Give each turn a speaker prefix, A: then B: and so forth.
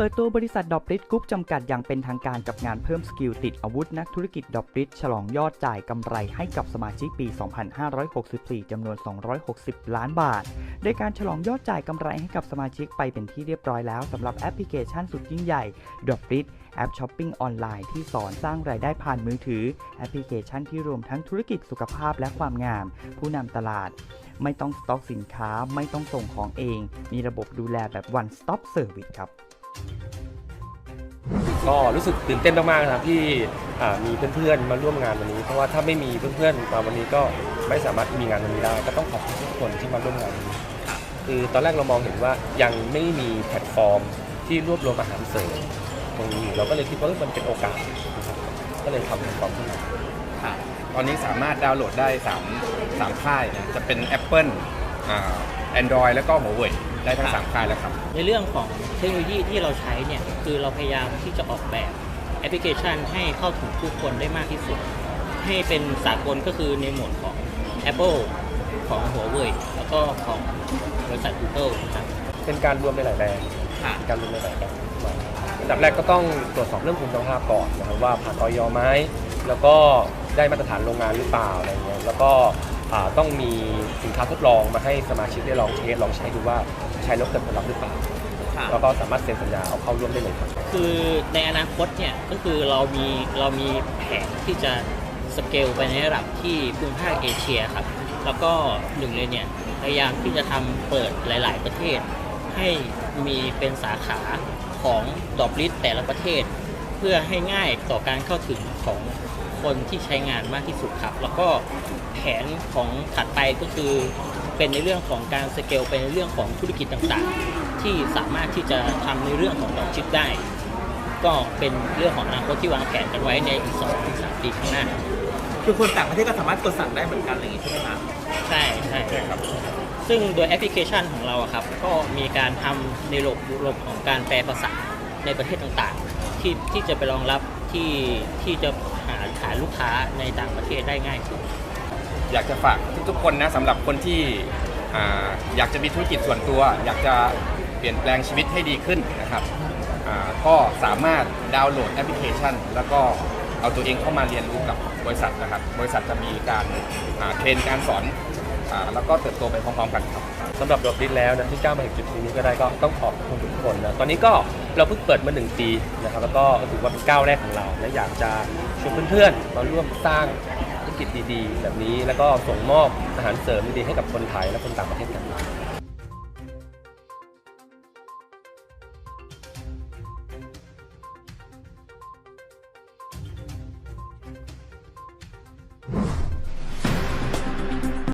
A: เปิดตัวบริษัทดอ b ริ t กรุ๊ปจำกัดอย่างเป็นทางการกับงานเพิ่มสกิลติดอาวุธนักธุรกิจดอ b ริ t ฉลองยอดจ่ายกำไรให้กับสมาชิกปี 2564 จำนวน 260 ล้านบาท โดยการฉลองยอดจ่ายกำไรให้กับสมาชิกไปเป็นที่เรียบร้อยแล้วสำหรับแอปพลิเคชันสุดยิ่งใหญ่ดอ b ริ t แอปช้อปปิ้งออนไลน์ที่สอนสร้างรายได้ผ่านมือถือ แอปพลิเคชันที่รวมทั้งธุรกิจสุขภาพและความงาม ผู้นำตลาด ไม่ต้องสต็อกสินค้าไม่ต้องส่งของเอง มีระบบดูแลแบบ one stop service ครับ
B: ก็รู้สึกตื่นเต้นมากๆนะครับที่อ่ามีเพื่อนๆมาร่วมงานวันนี้ เพราะว่าถ้าไม่มีเพื่อนๆมาวันนี้ก็ไม่สามารถมีงานวันนี้ได้ ก็ต้องขอบคุณทุกคนที่มาร่วมงานวันนี้คือตอนแรกเรามองเห็นว่ายังไม่มีแพลตฟอร์มที่รวบรวมอาหารเสริมตรงนี้อยู่เราก็เลยคิดว่าเอ้ยมันเป็นโอกาสนะครับก็เลยทำแพลตฟอร์มขึ้นมา
C: ค่ะตอนนี้สามารถดาวน์โหลดได้3 3ค่ายนะจะเป็น Apple อ่า Android แล้วก็ Huawei ได้ทั้ง3ค่ายแล้วครับ
D: ในเรื่องของเทคโนโลยีที่เราใช้เนี่ยคือเราพยายามที่จะออกแบบแอปพลิเคชันให้เข้าถึงผู้คนได้มากที่สุด ให้เป็นสากลก็คือในหมวดของ Apple ของ Huawei แล้วก็ของบริษัท Google นะครับ
B: เป็นการรวมในหลายแบรนด์เป็นการรวมในหลายแบรนด์มาอันดับแรกก็ต้องตรวจสอบเรื่องคุณภาพก่อนนะครับว่าผ่านออยไหมแล้วก็ได้มาตรฐานโรงงานหรือเปล่าอะไรเงี้ยแล้วก็ อ่าต้องมีสินค้าทดลองมาให้สมาชิกได้ลองเทสลองใช้ดูว่าใช้แล้วเกิดผลลัพธ์หรือเปล่าแล้วก็สามารถเซ็นสัญญาเอาเข้าร่วมได้เลยครับ
D: คือในอนาคตเนี่ยก็คือเรามีเรามีแผนที่จะสเกลไปในระดับที่ภูมิภาคเอเชียครับ แล้วก็หนึ่งเลยเนี่ยพยายามที่จะทำเปิดหลาย ๆ ประเทศ ให้มีเป็นสาขาของดอบลิสแต่ละประเทศ เพื่อให้ง่ายต่อการเข้าถึงของ คนที่ใช้งานมากที่สุดครับ แล้วก็แผนของถัดไปก็คือเป็นในเรื่องของการสเกลเป็นในเรื่องของธุรกิจต่างๆ ที่สามารถที่จะทำในเรื่องของดอกชิปได้ ก็เป็นเรื่องของอนาคตที่วางแผนกันไว้ในอีก2-3ถึงปีข้างหน้า
E: คือคนต่างประเทศก็สามารถกดสั่งได้เหมือนกันอะไรอย่างงี้ใช่ไหมครับ
D: ใช่ใช่ครับ ซึ่งโดยแอปพลิเคชันของเราอะครับ ก็มีการทำในระบบระบบของการแปลภาษาในประเทศต่างๆ ที่ที่จะไปรองรับที่ที่จะหาฐาน ลูกค้าในต่างประเทศได้ง่ายขึ้น
C: อยากจะฝากทุกๆคนนะสำหรับคนที่อ่าอยากจะมีธุรกิจส่วนตัว อยากจะเปลี่ยนแปลงชีวิตให้ดีขึ้นนะครับอ่าก็สามารถดาวน์โหลดแอปพลิเคชัน แล้วก็เอาตัวเองเข้ามาเรียนรู้กับบริษัทนะครับ บริษัทจะมีการอ่าเทรนการสอนาแล้วก็เติบโตไปพร้อมๆกันครับ
B: สำหรับดอกดินแล้วนะที่ก้าวมาถึงจุดนี้ก็ได้ก็ต้องขอบคุณทุกคนนะตอนนี้ก็เราเพิ่งเปิดมาหนึ่งปีนะครับแล้วก็ถือว่าเป็นก้าวแรกของเรา และอยากจะชวนเพื่อนๆมาร่วมสร้างธุรกิจดีๆ แบบนี้แล้วก็ส่งมอบอาหารเสริมดีๆให้กับคนไทยและคนต่างประเทศกัน